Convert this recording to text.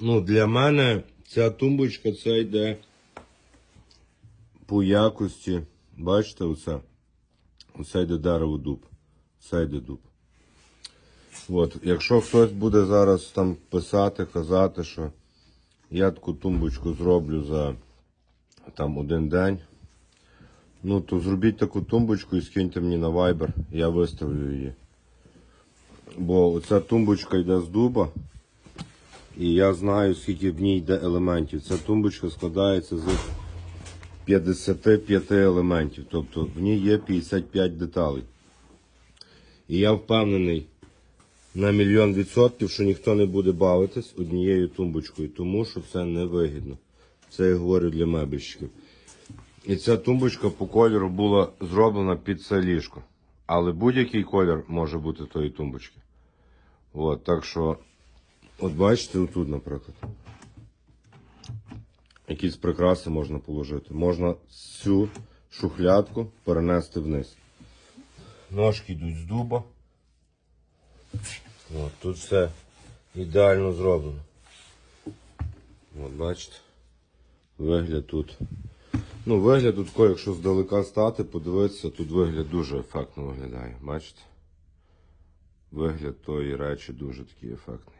Ну, для мене ця тумбочка це йде по якості. Бачите, оце? Оце йде дерево дуб. Це йде дуб. От, якщо хтось буде зараз там писати, казати, що я таку тумбочку зроблю за там один день, ну то зробіть таку тумбочку і скиньте мені на Viber, я виставлю її. Бо оця тумбочка йде з дуба, і я знаю, скільки в ній йде елементів. Ця тумбочка складається з 55 елементів, тобто в ній є 55 деталей. І я впевнений на мільйон відсотків, що ніхто не буде бавитись однією тумбочкою, тому що це невигідно. Це я говорю для мебельщиків. І ця тумбочка по кольору була зроблена під це ліжко. Але будь-який колір може бути тої тумбочки. От, так що, от бачите, отут, наприклад. Якісь прикраси можна положити. Можна цю шухлядку перенести вниз. Ножки йдуть з дуба. От, тут все ідеально зроблено. От, бачите. Вигляд тут. Ну, вигляд тут, якщо здалека стати, подивитися, тут вигляд дуже ефектно виглядає. Бачите? Вигляд тої речі дуже такий ефектний.